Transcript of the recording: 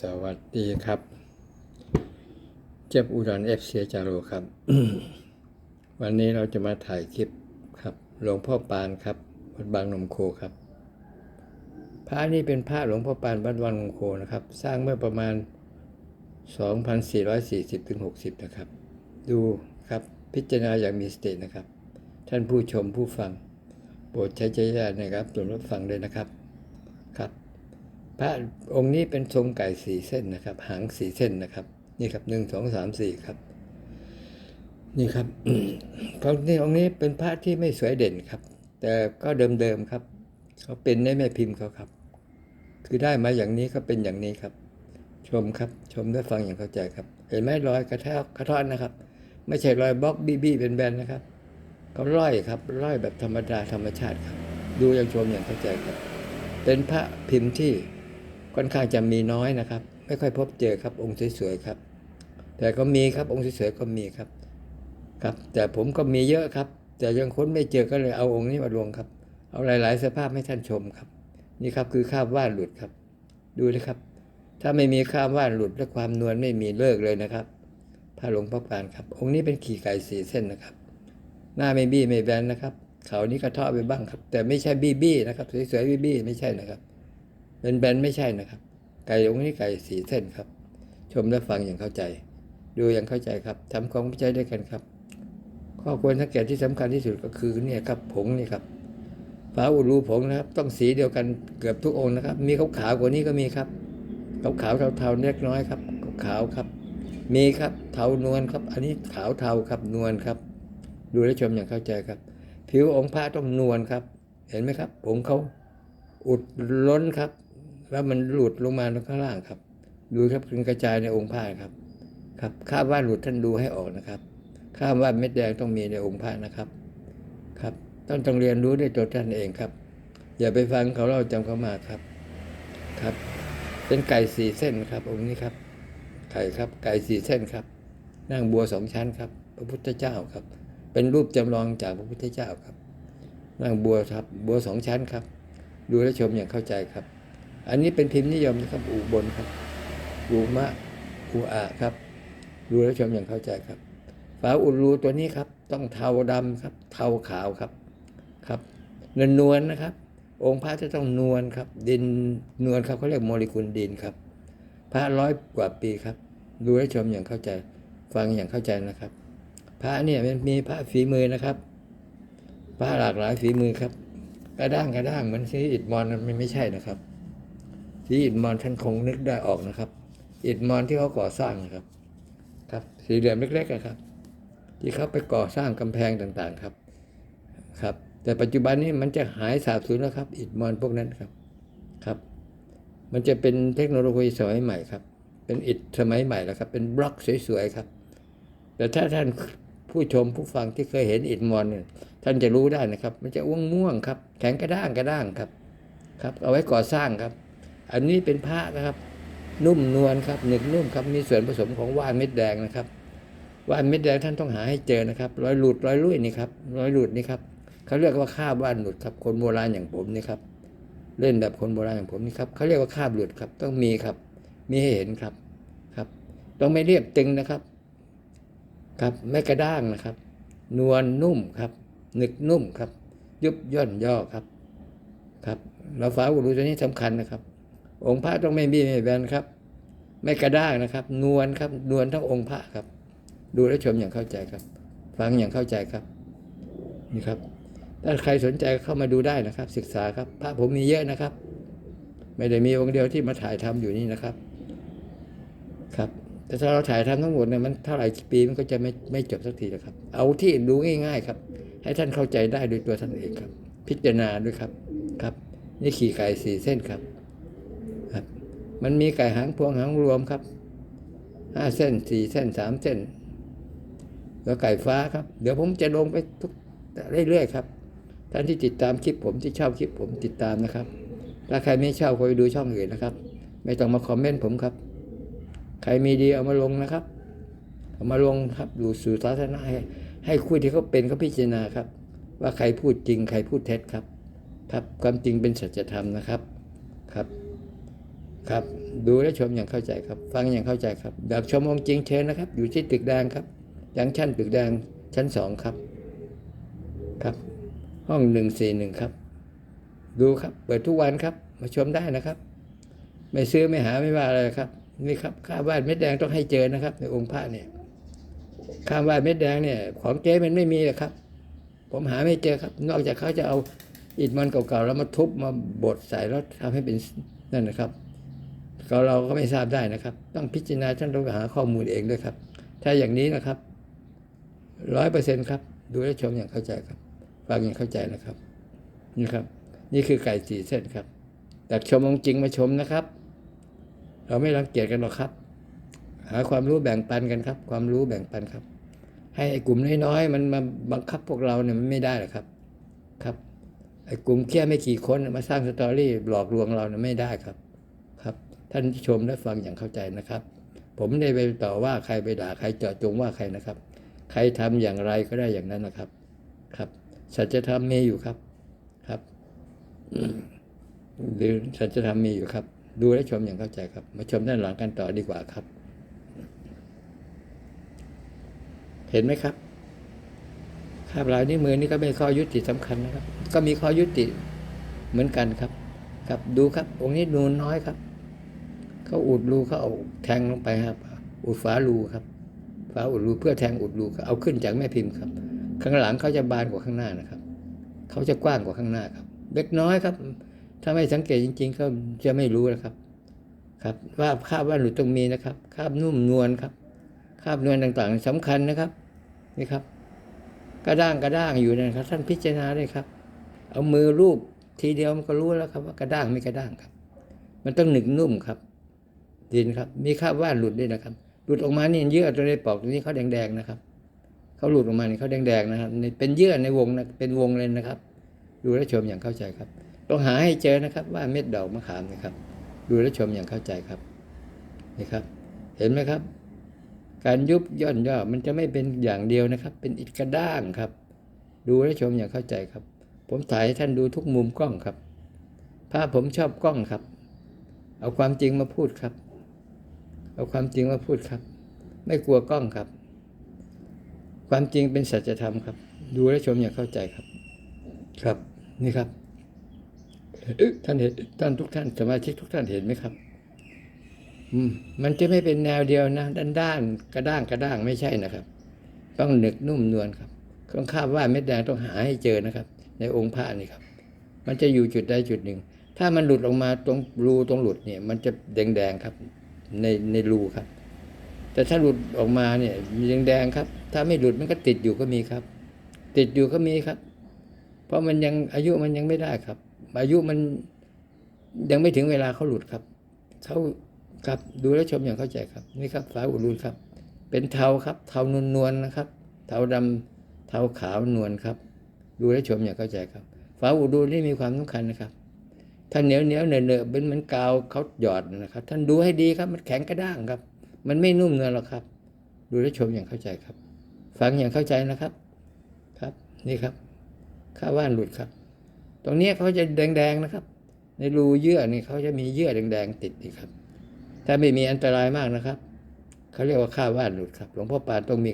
สวัสดีครับ เจ็บอุดรเอฟเซียจาโรครับ วันนี้เราจะมาถ่ายคลิปครับหลวงพ่อปานครับวัดบางนมโคครับ พระนี้เป็นพระหลวงพ่อปานวัดบางนมโคนะครับ สร้างเมื่อประมาณ 2440ถึง60 นะครับ ดูครับพิจารณาอย่างมีสตินะครับ ท่านผู้ชมผู้ฟัง โปรดใช้ใจญาณนะครับตรวจรับฟังเลยนะครับ พระองค์นี้เป็นทรงไก่สี่เส้นนะครับ หางสี่เส้นนะครับ นี่ครับหนึ่งสองสามสี่ครับ นี่ครับพระนี่องค์นี้เป็นพระที่ไม่สวยเด่นครับ แต่ก็เดิมๆครับเขาเป็นในแม่พิมพ์เขาครับ คือได้มาอย่างนี้ก็เป็นอย่างนี้ครับ ชมครับ ชมได้ฟังอย่างเข้าใจครับ เห็นไหมรอยกระแทกกระท้อนนะครับ ไม่ใช่รอยบล็อกบี้บี้เป็นแบนๆนะครับเขาร้อยครับร้อยแบบธรรมดาธรรมชาติครับ ดูอย่างชมอย่างเข้าใจครับ เป็นพระพิมพ์ที่ ค่อนข้างจะมีน้อยนะครับ ไม่ค่อยพบเจอครับองค์สวยๆครับ แต่ก็มีครับองค์สวยๆก็มีครับ ครับ แต่ผมก็มีเยอะครับ แต่ยังค้นไม่เจอก็เลยเอาองค์นี้มาลงครับ เอาหลาย ๆ สภาพให้ท่านชมครับ นี่ครับคือข้ามว่านหลุดครับ ดูนะครับ ถ้าไม่มีข้ามว่านหลุดและความนวลไม่มีเลิกเลยนะครับพระหลวงพ่อปานครับ องค์นี้เป็นขี่ไก่สีเส้นนะครับ หน้าไม่บี้ไม่แบนนะครับเขานี้กระเทาะไปบ้างครับ แต่ไม่ใช่บี้บี้นะครับสวยๆบี้บี้ไม่ใช่นะครับ เป็นแบนไม่ใช่นะครับ ไก่องค์นี้ไก่สีเส้นครับ ชมและฟังอย่างเข้าใจ ดูอย่างเข้าใจครับทำความเข้าใจด้วยกันครับ ข้อควรสังเกตที่สำคัญที่สุดก็คือเนี่ยครับผงนี่ครับฝาอุดรูผงนะครับ ต้องสีเดียวกันเกือบทุกองค์นะครับ มีขาวขาวกว่านี้ก็มีครับขาวขาวเทาๆเล็กน้อยครับขาวครับ มีครับเทานวลครับ อันนี้ขาวเทาครับนวลครับ ดูและชมอย่างเข้าใจครับ ผิวองค์พระต้องนวลครับ เห็นไหมครับ ผมเขาอุดล้นครับ แล้วมันหลุดลงมาข้างล่างครับ ดูครับเป็นกระจายในองค์พระครับ ครับข้าว่าหลุดท่านดูให้ออกนะครับ ข้าว่าเม็ดแดงต้องมีในองค์พระนะครับ ครับต้องต้องเรียนรู้ด้วยตัวท่านเองครับ อย่าไปฟังเขาเล่าจำเขามาครับ ครับ เป็นไก่สี่เส้นครับ องค์นี้ครับไก่ครับ ไก่สี่เส้นครับนั่งบัวสองชั้นครับ พระพุทธเจ้าครับ เป็นรูปจำลองจากพระพุทธเจ้าครับนั่งบัวครับ บัวสองชั้นครับ ดูและชมอย่างเข้าใจครับ อันนี้เป็นพิมพ์นิยมนะครับอูบนครับอูมะอูอาครับ ดูและชมอย่างเข้าใจครับ ฝาอุดรูตัวนี้ครับ ต้องเทาดำครับ เทาขาวครับครับเนินนวลนะครับ องค์พระจะต้องนวลครับ ดินนวลครับเขาเรียกโมเลกุลดินครับ พระร้อยกว่าปีครับ ดูและชมอย่างเข้าใจ ฟังอย่างเข้าใจนะครับ พระเนี่ยมันมีพระฝีมือนะครับ พระหลากหลายฝีมือครับ กระด้างกระด้างเหมือนสีอิฐมอนมันไม่ใช่นะครับ สีอิฐมอนท่านคงนึกได้ออกนะครับ อิฐมอนที่เขาก่อสร้างนะครับ ครับสี่เหลี่ยมเล็กๆนะครับ ที่เขาไปก่อสร้างกำแพงต่างๆครับ ครับ แต่ปัจจุบันนี้มันจะหายสาบสูญแล้วครับ อิฐมอนพวกนั้นครับ ครับ มันจะเป็นเทคโนโลยีสมัยใหม่ครับ เป็นอิฐสมัยใหม่แล้วครับ เป็นบล็อกสวยๆครับ แต่ถ้าท่านผู้ชมผู้ฟังที่เคยเห็นอิฐมอนเนี่ยท่านจะรู้ได้นะครับ มันจะอ้วงม่วงครับ แข็งกระด้างกระด้างครับ ครับ เอาไว้ก่อสร้างครับ อันนี้เป็นผ้านะครับ นุ่มนวลครับหนึบนุ่มครับมีส่วนผสมของว่านเม็ดแดงนะครับว่านเม็ดแดงท่านต้องหาให้เจอนะครับรอยหลุดรอยลุ่ยนี่ครับรอยหลุดนี่ครับเขาเรียกว่าคาบว่านหลุดครับ คนโบราณอย่างผมนี่ครับ เล่นแบบคนโบราณอย่างผมนี่ครับเขาเรียกว่าคาบหลุดครับ ต้องมีครับ มีให้เห็นครับครับ ต้องไม่เรียบตึงนะครับ ครับไม่กระด้างนะครับ นวลนุ่มครับหนึกนุ่มครับ ยุบย่นย่อครับ ครับเราฟ้าอุรุตัวนี้สำคัญนะครับ องค์พระต้องไม่มีไม่แบนครับ ไม่กระด้างนะครับ นวลครับ นวลทั้งองค์พระครับ ดูและชมอย่างเข้าใจครับ ฟังอย่างเข้าใจครับ นี่ครับ ถ้าใครสนใจเข้ามาดูได้นะครับ ศึกษาครับ พระผมมีเยอะนะครับ ไม่ได้มีองค์เดียวที่มาถ่ายทำอยู่นี่นะครับ ครับ แต่ถ้าเราถ่ายทำทั้งหมดเนี่ยมันเท่าไหร่ปีมันก็จะไม่ไม่จบสักทีนะครับ เอาที่ดูง่าย ๆ ครับ ให้ท่านเข้าใจได้โดยตัวท่านเองครับ พิจารณาด้วยครับ ครับ นี่ขี่ไก่สี่เส้นครับ มันมีไก่หางพวงหางรวมครับห้าเส้นสี่เส้นสามเส้น แล้วไก่ฟ้าครับ เดี๋ยวผมจะลงไปทุกเรื่อยๆครับท่านที่ติดตามคลิปผมที่ชอบคลิปผมติดตามนะครับถ้าใครไม่ชอบก็ไปดูช่องอื่นนะครับ ไม่ต้องมาคอมเมนต์ผมครับ ใครมีดีเอามาลงนะครับ เอามาลงครับดูสู่สาธารณะให้ให้คุยที่เขาเป็นเขาพิจารณาครับ ว่าใครพูดจริงใครพูดเท็จครับ ครับความจริงเป็นสัจธรรมนะครับครับ ครับ ดูและชมอย่างเข้าใจครับ ฟังอย่างเข้าใจครับอยากชมองค์จริงเชิญนะครับ อยู่ที่ตึกแดงครับยังชั้นตึกแดงชั้นสองครับครับ ห้องหนึ่งสี่หนึ่งครับ ดูครับ เปิดทุกวันครับ มาชมได้นะครับ ไม่ซื้อไม่หาไม่ว่าอะไรครับ นี่ครับค่าบ้านเม็ดแดงต้องให้เจอนะครับ ในองค์พระเนี่ยค่าบ้านเม็ดแดงเนี่ย ของเจ๊มันไม่มีหรอกครับ ผมหาไม่เจอครับ นอกจากเขาจะเอาอิฐมันเก่าๆแล้วมาทุบมาบดใส่แล้วทำให้เป็นนั่นนะครับ ก็เราก็ไม่ทราบได้นะครับ ต้องพิจารณาท่านต้องหาข้อมูลเองด้วยครับ ถ้าอย่างนี้นะครับร้อยเปอร์เซ็นต์ครับ ดูและชมอย่างเข้าใจครับฟังอย่างเข้าใจนะครับนี่ครับ นี่คือไก่สี่เส้นครับแต่ชมองจริงมาชมนะครับ เราไม่รังเกียจกันหรอกครับ หาความรู้แบ่งปันกันครับ ความรู้แบ่งปันครับ ให้ไอ้กลุ่มน้อยๆมันมาบังคับพวกเราเนี่ยมันไม่ได้หรอกครับครับไอ้กลุ่มแค่ไม่กี่คนมาสร้างสตอรี่หลอกลวงเราเนี่ยไม่ได้ครับ ท่านชมและฟังอย่างเข้าใจนะครับ ผมไม่ได้ไปต่อว่าใครไปด่าใครเจาะจงว่าใครนะครับ ใครทำอย่างไรก็ได้อย่างนั้นนะครับ ครับสัจธรรมมีอยู่ครับครับหรือสัจธรรมมีอยู่ครับ ดูและชมอย่างเข้าใจครับ มาชมด้านหลังกันต่อดีกว่าครับ เห็นไหมครับคาบลายนิ้วมือนี่ก็เป็นข้อยุติสำคัญนะครับ ก็มีข้อยุติเหมือนกันครับ ครับดูครับองค์นี้นูนน้อยครับ เขาอุดรูเขาเอาแทงลงไปครับ อุดฝารูครับฝาอุดรูเพื่อแทงอุดรูเอาขึ้นจากแม่พิมพ์ครับ ข้างหลังเขาจะบานกว่าข้างหน้านะครับ เขาจะกว้างกว่าข้างหน้าครับเล็กน้อยครับ ถ้าไม่สังเกตจริง ๆ ก็จะไม่รู้นะครับ ครับว่าคาบว่าหลุดตรงมีนะครับคาบนุ่มนวลครับคาบนวลต่างๆสำคัญนะครับนี่ครับ กระด้างกระด้างอยู่นยนะครับ ท่านพิจารณาเลยครับ เอามือรูปทีเดียวมันก็รู้แล้วครับว่ากระด้างไม่กระด้างครับ มันต้องหนึบนุ่มครับ ดินครับ มีคราบว่านหลุดด้วยนะครับ หลุดออกมานี่เยื่อตัวในปอกตรงนี้เขาแดงๆนะครับเขาหลุดออกมานี่เขาแดงๆนะครับเป็นเยื่อในวงนะเป็นวงเลยนะครับ ดูและชมอย่างเข้าใจครับต้องหาให้เจอนะครับว่าเม็ดดอกมะขามนะครับ ดูและชมอย่างเข้าใจครับนี่ครับ เห็นไหมครับ การยุบย่อนย่อมันจะไม่เป็นอย่างเดียวนะครับ เป็นอิฐกระด้างครับ ดูและชมอย่างเข้าใจครับ ผมถ่ายให้ท่านดูทุกมุมกล้องครับภาพผมชอบกล้องครับ เอาความจริงมาพูดครับ เอาความจริงมาพูดครับ ไม่กลัวกล้องครับ ความจริงเป็นสัจธรรมครับ ดูและชมอย่างเข้าใจครับ ครับนี่ครับท่านเห็นท่านทุกท่านสมาชิกทุกท่านเห็นไหมครับ อืม มันจะไม่เป็นแนวเดียวนะด้านด้านๆกระด้างกระด้างไม่ใช่นะครับ ต้องหนึกนุ่มนวลครับข้องคาบว่าเม็ดแดงต้องหาให้เจอนะครับ ในองค์พระนี่ครับ มันจะอยู่จุดใดจุดหนึ่ง ถ้ามันหลุดออกมาตรงรูตรงหลุดเนี่ย มันจะแดงๆครับ ในในรูครับ แต่ถ้าหลุดออกมาเนี่ยยังแดงครับ ถ้าไม่หลุดมันก็ติดอยู่ก็มีครับ ติดอยู่ก็มีครับ เพราะมันยังอายุมันยังไม่ได้ครับ อายุมันยังไม่ถึงเวลาเขาหลุดครับเขาครับดูแลวชมอย่างเข้าใจครับ นี่ครับฝาอุดรูนครับ เป็นเทาครับ เทานวลนวลๆนะครับ เทาดำเทาขาวนวลครับ ดูแลวชมอย่างเข้าใจครับฝาอุดรูนนี่มีความสำคัญนะครับ ถ้าเหนียวเหนียวเนอะเนอะเป็นเหมือนกาวเขาหยอดนะครับ ท่านดูให้ดีครับ มันแข็งกระด้างครับ มันไม่นุ่มเนื้อหรอกครับ ดูแลวชมอย่างเข้าใจครับ ฟังอย่างเข้าใจนะครับ ครับ นี่ครับข้าว่านหลุดครับ ตรงนี้เขาจะแดงๆนะครับ ในรูเยื่อนี่เขาจะมีเยื่อแดงๆติดอีกครับ ถ้าไม่มีอันตรายมากนะครับเขาเรียกว่าข้าว่านหลุดครับ หลวงพ่อปานต้องมี